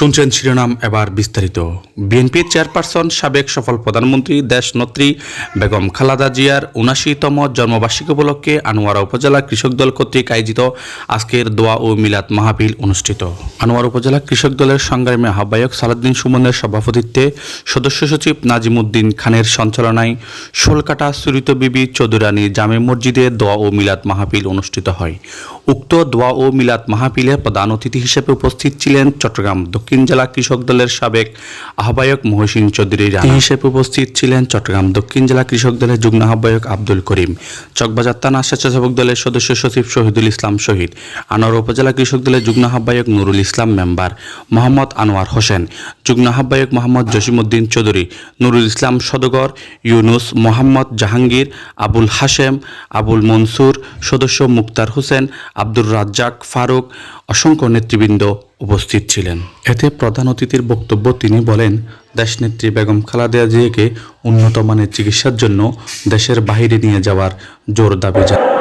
শুনছেন শিরোনাম এবার বিস্তারিত। বিএনপির চেয়ারপারসন সাবেক সফল প্রধানমন্ত্রী দেশনেত্রী বেগম খালাদা জিয়ার উনাশিতম জন্মবার্ষিকী উপলক্ষে আনোয়ারা উপজেলা কৃষক দল কর্তৃক আয়োজিত আজকের দোয়া ও মিলাদ মাহাবিল অনুষ্ঠিত। আনোয়ার উপজেলা কৃষক দলের সংগ্রামী আহ্বায়ক সালাদ্দিন সুমনের সভাপতিত্বে সদস্য সচিব নাজিমুদ্দিন খানের সঞ্চালনায় শোলকাটা সুরিত বিবি চৌধুরানী জামে মসজিদে দোয়া ও মিলাদ মাহাবিল অনুষ্ঠিত হয়। উক্ত দোয়া ও মিলাদ মাহফিলে প্রধান অতিথি হিসেবে উপস্থিত ছিলেন চট্টগ্রাম দক্ষিণ জেলা কৃষক দলের সাবেক আহ্বায়ক মহসিন চৌধুরী রানা। হিসেবে উপস্থিত ছিলেন চট্টগ্রাম দক্ষিণ জেলা কৃষক দলের যুগ্ম আহ্বায়ক আব্দুল করিম, চকবাজার থানা স্বেচ্ছাসেবক দলের সদস্য সচিব শহীদুল ইসলাম শহীদ, আনোয়ার উপজেলা কৃষক দলের যুগ্ম আহ্বায়ক নুরুল ইসলাম মেম্বার মোহাম্মদ আনোয়ার হোসেন, যুগ্ম আহ্বায়ক মোহাম্মদ জসিমউদ্দিন চৌধুরী, নুরুল ইসলাম সদগর, ইউনুস মোহাম্মদ জাহাঙ্গীর, আবুল হাশেম, আবুল মনসুর, সদস্য মুক্তার হোসেন, আব্দুর রাজ্জাক ফারুক, অসংখ্য নেতৃবৃন্দ। উপস্থিত ছিলেন। এতে প্রধান অতিথির বক্তব্য তিনি বলেন, দেশনেত্রী বেগম খালাদেয়া জিয়াকে উন্নত মানের চিকিৎসার জন্য দেশের বাহিরে নিয়ে যাওয়ার জোর দাবি জানান